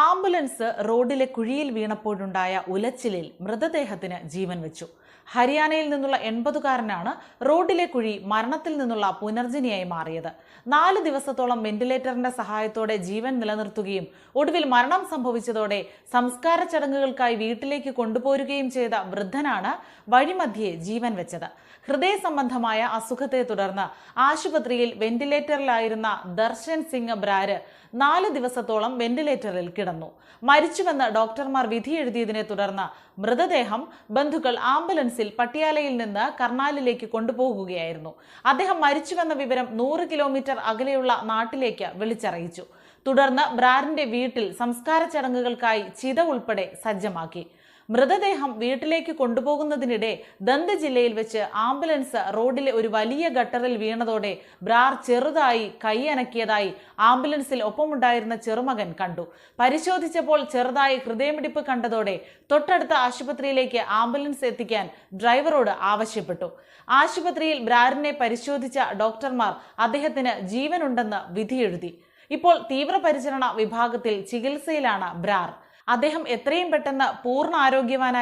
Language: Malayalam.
ആംബുലൻസ് റോഡിലെ കുഴിയിൽ വീണപ്പോഴുണ്ടായ ഉലച്ചിലിൽ മൃതദേഹത്തിന് ജീവൻ വെച്ചു. ഹരിയാനയിൽ നിന്നുള്ള എൺപതുകാരനാണ് റോഡിലെ കുഴി മരണത്തിൽ നിന്നുള്ള പുനർജനിയായി മാറിയത്. നാല് ദിവസത്തോളം വെന്റിലേറ്ററിന്റെ സഹായത്തോടെ ജീവൻ നിലനിർത്തുകയും ഒടുവിൽ മരണം സംഭവിച്ചതോടെ സംസ്കാര ചടങ്ങുകൾക്കായി വീട്ടിലേക്ക് കൊണ്ടുപോരുകയും ചെയ്ത വൃദ്ധനാണ് വഴിമധ്യേ ജീവൻ വെച്ചത്. ഹൃദയ സംബന്ധമായ അസുഖത്തെ തുടർന്ന് ആശുപത്രിയിൽ വെന്റിലേറ്ററിലായിരുന്ന ദർശൻ സിംഗ് ബ്രാര് നാല് ദിവസത്തോളം വെന്റിലേറ്ററിൽ കിടന്നു മരിച്ചുവെന്ന് ഡോക്ടർമാർ വിധിയെഴുതിയതിനെ തുടർന്ന് മൃതദേഹം ബന്ധുക്കൾ ആംബുലൻസിൽ പട്ടിയാലയിൽ നിന്ന് കർണാലിലേക്ക് കൊണ്ടുപോകുകയായിരുന്നു. അദ്ദേഹം മരിച്ചുവെന്ന വിവരം നൂറ് കിലോമീറ്റർ അകലെയുള്ള നാട്ടിലേക്ക് വിളിച്ചറിയിച്ചു. തുടർന്ന് ബ്രാരിന്റെ വീട്ടിൽ സംസ്കാര ചടങ്ങുകൾക്കായി ചിത ഉൾപ്പെടെ സജ്ജമാക്കി. മൃതദേഹം വീട്ടിലേക്ക് കൊണ്ടുപോകുന്നതിനിടെ ദന്ത് ജില്ലയിൽ വെച്ച് ആംബുലൻസ് റോഡിലെ ഒരു വലിയ ഗട്ടറിൽ വീണതോടെ ബ്രാർ ചെറുതായി കൈയനക്കിയതായി ആംബുലൻസിൽ ഒപ്പമുണ്ടായിരുന്ന ചെറുമകൻ കണ്ടു. പരിശോധിച്ചപ്പോൾ ചെറുതായി ഹൃദയമിടിപ്പ് കണ്ടതോടെ തൊട്ടടുത്ത ആശുപത്രിയിലേക്ക് ആംബുലൻസ് എത്തിക്കാൻ ഡ്രൈവറോട് ആവശ്യപ്പെട്ടു. ആശുപത്രിയിൽ ബ്രാറിനെ പരിശോധിച്ച ഡോക്ടർമാർ അദ്ദേഹത്തിന് ജീവനുണ്ടെന്ന് വിധിയെഴുതി. ഇപ്പോൾ തീവ്രപരിചരണ വിഭാഗത്തിൽ ചികിത്സയിലാണ് ബ്രാർ. അദ്ദേഹം എത്രയും പെട്ടെന്ന് പൂർണ ആരോഗ്യവാനായി